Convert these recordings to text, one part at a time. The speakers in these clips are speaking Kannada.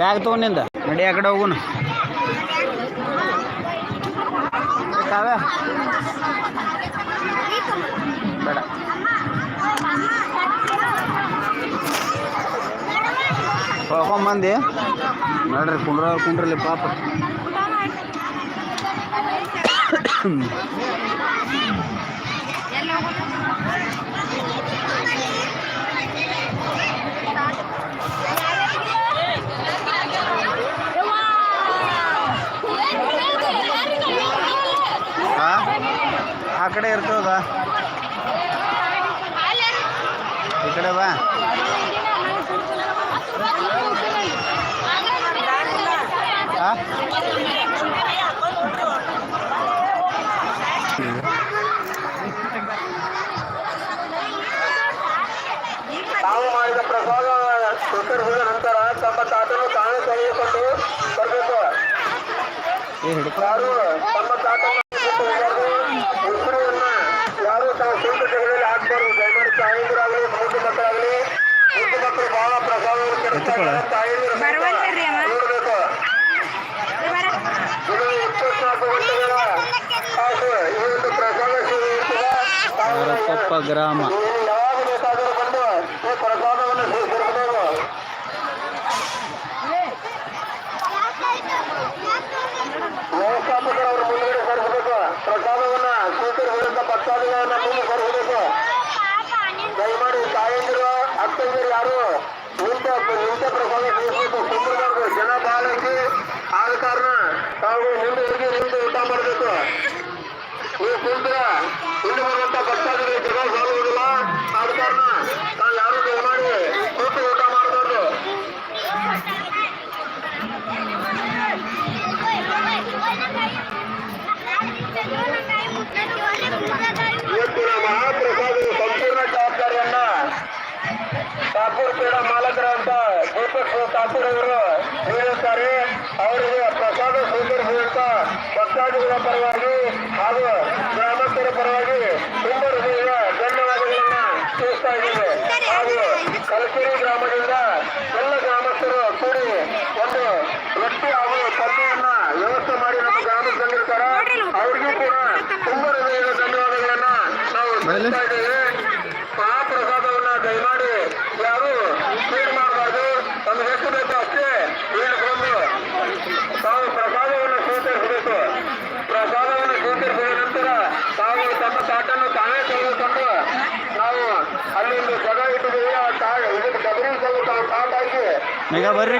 ಬ್ಯಾಗ್ ತೊಗೊಂಡಿಂದ ನಡಿ ಆ ಕಡೆ ಹೋಗುಣ ಬೇಡ. ಹೋಗ್ಕೊಂಬಂದಿ ನೋಡ್ರಿ ಕುಂಡ್ರ ಕುಂಡ್ರಲ್ಲಿ ಪಾಪ. ಹಾ ಆ ಕಡೆ ಇರ್ತದ ಈ ಕಡೆ ಬಾ. ತಾವು ಮಾಡಿದ ಪ್ರಸಾದ ಸ್ವೀಕರಿಸಿದ ನಂತರ ತಮ್ಮ ತಾತನ್ನು ತಾನೇ ತೆಗೆದುಕೊಂಡು ಬರಬೇಕು. ಯಾರು? ಇರ್ತದೆ ತಾವು ಅವರಕೊಪ್ಪ ಗ್ರಾಮ ನೀವು ಯಾವಾಗ ಬೇಕಾದರೂ ಬಂದು ಈ ಪ್ರಸಾದವನ್ನು ಸ್ವೀಕರಿಸಬಹುದು ವ್ಯವಸ್ಥಾಪಕರು ಅವರ ಮುಂದುಗಡೆ ಸರಿಸಬೇಕು ಪ್ರಸಾದವನ್ನ ಸ್ವೀಕರಿಸಿದಂತ ಭಕ್ತಾದಿಗಳನ್ನ ಮುಂದೆ ಸರಿಸಬೇಕು ದಯಮಾಡಿ ತಾಯಂದಿರು ಅಕ್ಕಂದಿರು ಯಾರು ನಿಂತ ನಿಂತ ಪ್ರಸಾದ ಸ್ವೀಕರಿಸಬೇಕು ಕುಂದ್ರಬಾರ್ದು ಜನ ಬಹಳ ಐತಿ ಆದ ಕಾರಣ ತಾವು ಮುಂದೆ ಹೋಗಿ ನಿಂತು ಊಟ ಮಾಡಬೇಕು ನೀವು ಕುಂತ್ರ ಇಲ್ಲಿ ಬರುವಂತ ಭಕ್ತಾದಿಗಳಿಗೆ ಜನ ಸಾಲುವುದಿಲ್ಲ ಆದ ಕಾರಣ ತಾವು ಯಾರು ದಯಮಾಡಿ ಕೂತು ಊಟ ಮಾಡಬಾರ್ದು ಇವತ್ತಿನ ಮಹಾಪ್ರಸಾದದ ಸಂಪೂರ್ಣ ಜವಾಬ್ದಾರಿಯನ್ನ ಠಾಕೂರ್ ಪೀಡ ಮಾಲಕರಂತ ದೀಪಕ್ ಠಾಕೂರ್ ಅವರು ಅವರಿಗೆ ಪ್ರಸಾದ ಸ್ವೀಕರಿಸಿದಂತ ಭಕ್ತಾದಿಗಳ ಪರವಾಗಿ ಹಾಗೂ ಗ್ರಾಮಸ್ಥರ ಪರವಾಗಿ ತುಂಬ ಹೃದಯ ಧನ್ಯವಾದಗಳನ್ನ ತಿಳಿಸ್ತಾ ಇದ್ದೇವೆ ಹಾಗೂ ಕಲಕೆರೆ ಗ್ರಾಮದಿಂದ ಎಲ್ಲ ಗ್ರಾಮಸ್ಥರು ಕೂಡಿ ಒಂದು ವ್ಯಕ್ತಿ ಹಾಗೂ ಪಲ್ಯನ್ನ ವ್ಯವಸ್ಥೆ ಮಾಡಿ ನಮ್ಮ ಗ್ರಾಮಕ್ಕೆ ತಂದಿರ್ತಾರೆ. ಅವ್ರಿಗೂ ಕೂಡ ತುಂಬ ಹೃದಯದ ಧನ್ಯವಾದಗಳನ್ನ ನಾವು ತಿಳಿಸ್ತಾ ಇದ್ದೇವೆ ಮಹಾಪ್ರಸಾದವನ್ನ ದಯಮಾಡಿ ಯಾರು ಸ್ಪೀಡ್ ಮಾಡಬಾರ್ದು ತಮಗೆ ಎಷ್ಟು ಬೇಕೋ ಅಷ್ಟೇ ಇಳಿಕೊಂಡು ತಾವು ಪ್ರಸಾದವನ್ನು ಸ್ವೀಕರಿಸಬೇಕು ಪ್ರಸಾದವನ್ನು ಸ್ವೀಕರಿಸಿದ ನಂತರ ತಾವು ತಮ್ಮ ತಾಟನ್ನು ತಾವೇ ತೆಗೆದುಕೊಂಡು ನಾವು ಅಲ್ಲಿ ಒಂದು ಜಾಗ ಇಟ್ಟಿದ್ದೀವಿ ಆ ಟಾ ಇದಕ್ಕೆ ಡಬರಿ ತಾವು ತಾಟ್ ಹಾಕಿ ಈಗ ಬರ್ರಿ ಈ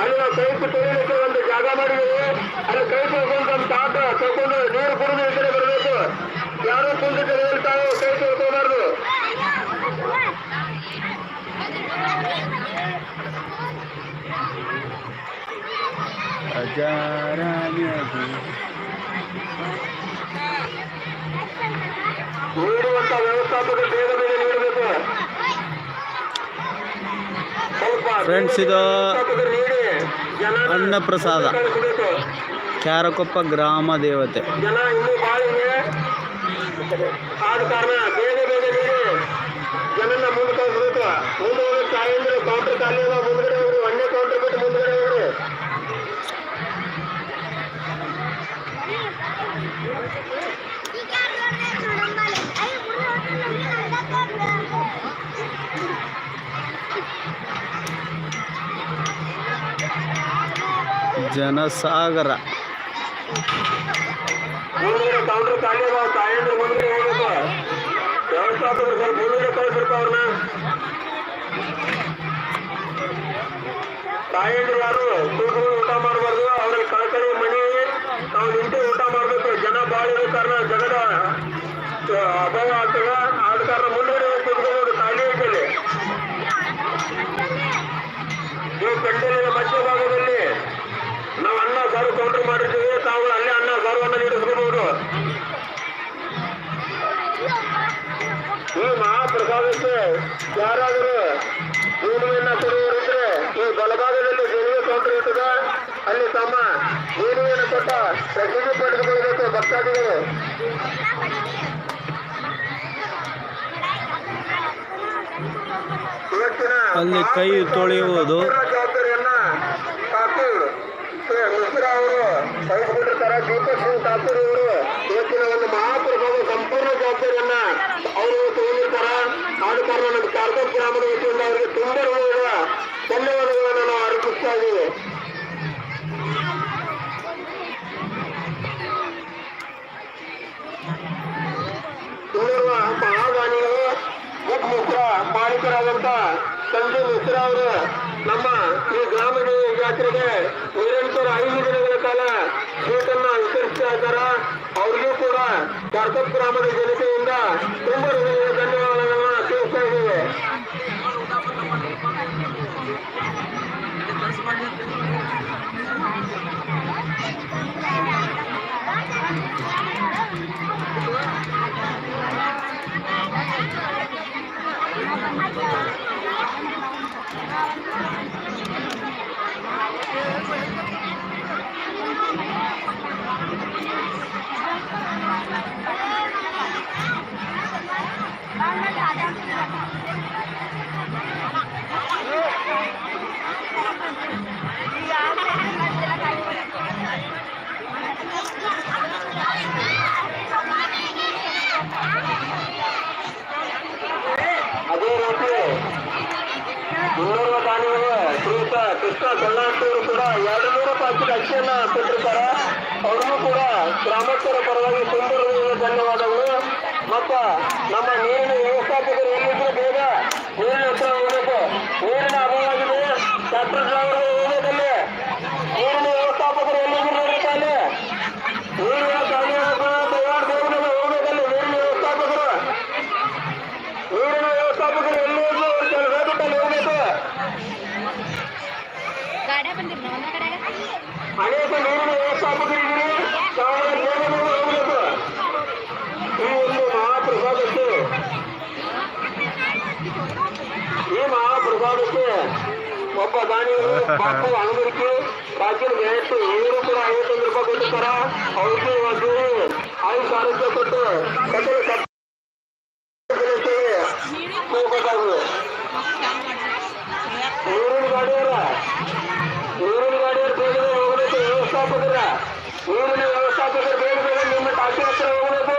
ಅಲ್ಲಿ ನಾವು ಕೈ ತೊಳಿಲಿಕ್ಕೆ ಒಂದು ಜಾಗ ಮಾಡಿದ್ದೀವಿ. ಅಲ್ಲಿ ಕೈ ತೊಳ್ಕೊಂಡು ನಮ್ಮ ತಾತ ತಗೊಂಡು ನೀರು ಕುಡಿದು ಈ ಕಡೆ ಬರಬೇಕು. ಯಾರು ಕುಂದು ತಾವು ಕೈ ತೊಳ್ಕೋಬಾರ್ದು ನೀಡುವಂತ ವ್ಯವಸ್ಥಾಪಕರು ಬೇಗ ಬೇಗ ನೀಡಬೇಕು. ಸ್ವಲ್ಪ ಫ್ರೆಂಡ್ಸ್ ಇದು ವ್ಯವಸ್ಥಾಪಕರು ನೀಡಿ ಜನ ಅನ್ನ ಪ್ರಸಾದ ಕಳಿಸಬೇಕು ಕ್ಯಾರಕೊಪ್ಪ ಗ್ರಾಮ ದೇವತೆ ಅವ್ರನ್ನ. ತಾಯಂದ್ರು ಯಾರು? ಕೂತ್ಕೊಂಡು ಊಟ ಮಾಡಬಾರ್ದು. ಅವ್ರಿಗೆ ಕಳಕಳಿ ಮಣಿ. ನಾವು ನಿಂತು ಊಟ ಮಾಡಬೇಕು. ಜನ ಬಾಳಿರೋ ಕಾರಣ ಜಗದ ಆ, ಅಭಾವ ಆಗ್ತದೆ. ಆದ ಕಾರಣ ಕೊಟ್ಟ ರಸೀದಿ ಪಡೆದುಕೊಳ್ಳಬೇಕು ಭಕ್ತಾದಿಗಳು. ಅಲ್ಲಿ ಕೈ ತೊಳೆಯುವುದು. ಜವಾಬ್ದಾರಿಯನ್ನ ಠಾಕೂರ್ ಮಿಶ್ರಾ ಅವರು ವಹಿಸಿಕೊಂಡಿರ್ತಾರೆ ದೀಪಕ್ ಸಿಂಗ್ ಠಾಕೂರ್ ಅವರು ಇವತ್ತಿನ ಒಂದು ಮಹಾಪ್ರಭಾವ ಸಂಪೂರ್ಣ ಜವಾಬ್ದಾರಿಯನ್ನ ಅವರು ತಗೊಂಡಿರ್ತಾರ ಆದ ಕಾರಣ ನಮ್ಮ ಕಾರ್ಗೋ ಗ್ರಾಮದ ವತಿಯಿಂದ ಅವರಿಗೆ ತುಂಬ ಧನ್ಯವಾದಗಳನ್ನು ನಾವು ಅರ್ಪಿಸ್ತಾ ಇದ್ದೀವಿ ಇನ್ನೋರ್ವ ಮಹಾದಾನಿಗಳು ಮುಖ್ ಮಿಶ್ರ ಮಾಲೀಕರಾದಂತ ಸಂಜಯ್ ಮಿಶ್ರಾ ಅವರು ನಮ್ಮ ಈ ಗ್ರಾಮದ ಜಾತ್ರೆಗೆ ನಿರಂತರ ಐದು ದಿನಗಳ ಕಾಲ ಸ್ವೀಟನ್ನ ವಿತರಿಸ್ತಾ ಇದ್ದಾರ. ಅವ್ರಿಗೂ ಕೂಡ ಕರ್ತಪ್ ಗ್ರಾಮದ ಜನತೆಯಿಂದ ತುಂಬಾ ಧನ್ಯವಾದಗಳನ್ನ ತಿಳಿಸ್ತಾ ಇದ್ದೀವಿ. 0 para David ಮಹಾಪ್ರಸಾದಕ್ಕೆ ಒಬ್ಬ ದಾನಿಗಳು ಬಾಪು ಅಣಗರಿಕೆ ಪ್ರಾಚೀನ ಗೆಳತಿ ಇವರು ಕೂಡ ಐವತ್ತೊಂದು ರೂಪಾಯಿ ಕೊಟ್ಟಿರ್ತಾರ? ಅವ್ರಿಗೆ ಒಂದು ಐದು ಸಾವಿರ ಕೊಟ್ಟು ಕಟ್ಟಲು ಹೋಗಬೇಕಾಗುದು ನೀರಿನ ಗಾಡಿಯವರ. ನೀರಿನ ಗಾಡಿಯವರು ಬೇಗ ಬೇಗ ಹೋಗಬೇಕು, ವ್ಯವಸ್ಥಾಪಕರ. ನೀರಿನ ವ್ಯವಸ್ಥಾಪಕರು ಬೇಗ ಬೇಗ ನಿಮ್ಮ ಟಾಕಿ ಹತ್ರ ಹೋಗಬೇಕು.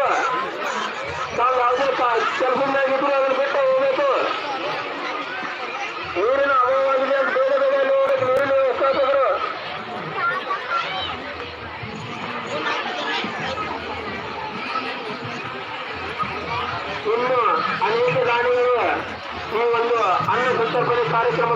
ನಾವು ಯಾವುದೇ ಕೆಲಸದಾಗಿದ್ರು ಅದನ್ನ ಬಿಟ್ಟು ಹೋಗಬೇಕು ನೀರಿನ ಅಭಾವವಾಗಿದೆ ಅಂತ ಬೇಗ ಬೇಗ ಅಲ್ಲಿ ಹೋಗ್ಬೇಕು ನೀರಿನ ವ್ಯವಸ್ಥಾಪಕರು ಇನ್ನು ಅನೇಕ ದಾನಿಗಳು ಈ ಒಂದು ಅನ್ನ ಸಂತರ್ಪಣೆ ಕಾರ್ಯಕ್ರಮಕ್ಕೆ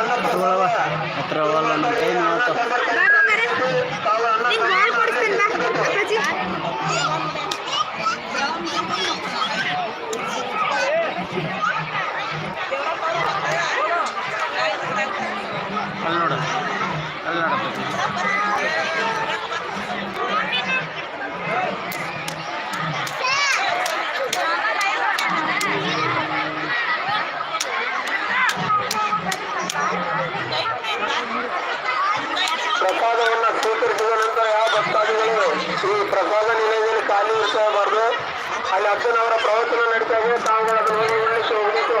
ಅನ್ನ ತಗೊಳವ ಹತ್ರ ಹೋಗಲ್ಲ ನನ್ನ ಕೈ ಅಲ್ಲಿ ನೋಡು ಅಲ್ಲಿ ನೋಡಪ್ಪ ಪ್ರಸಾದವನ್ನ ಸ್ವೀಕರಿಸಿದ ನಂತರ ಯಾವ ಭಕ್ತಾದಿಗಳು ಈ ಪ್ರಸಾದ ನಿಲಯದಲ್ಲಿ ಖಾಲಿ ಇರಿಸಬಾರ್ದು ಅಲ್ಲಿ ಅಜ್ಜನವರ ಪ್ರವಚನ ನಡೀತಾ ಇದೆ. ತಾವುಗಳು ಅದನ್ನು ಹೋಗಿ ಉಳಿಸಿ ಹೋಗ್ಬೇಕು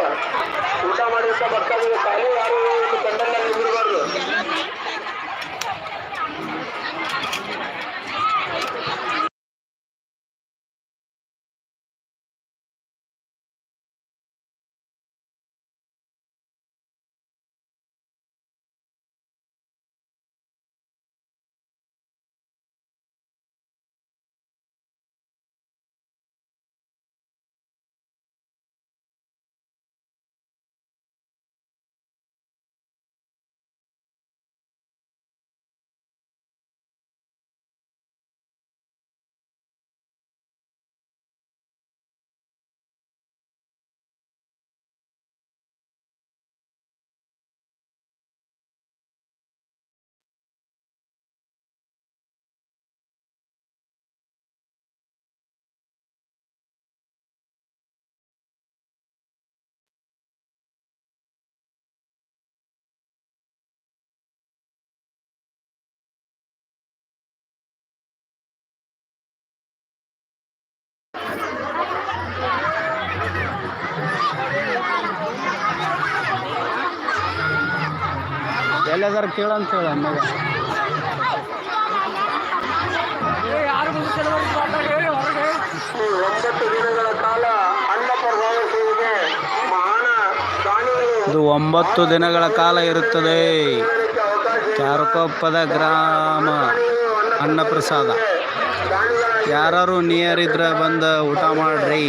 ಊಟ ಬರ್ತಾ ಭಕ್ತಾದಿಗಳು ಖಾಲಿ, ಯಾರು ಎಲ್ಲದಾರ ಕೇಳಂತ ಹೇಳ ಈ ಒಂಬತ್ತು ದಿನಗಳ ಕಾಲ ಇದು ಒಂಬತ್ತು ದಿನಗಳ ಕಾಲ ಇರುತ್ತದೆ. ಚಾರುಕೊಪ್ಪದ ಗ್ರಾಮ ಅನ್ನಪ್ರಸಾದ. ಯಾರು ನಿಯರ್ ಇದ್ರೆ ಬಂದು ಊಟ ಮಾಡ್ರಿ.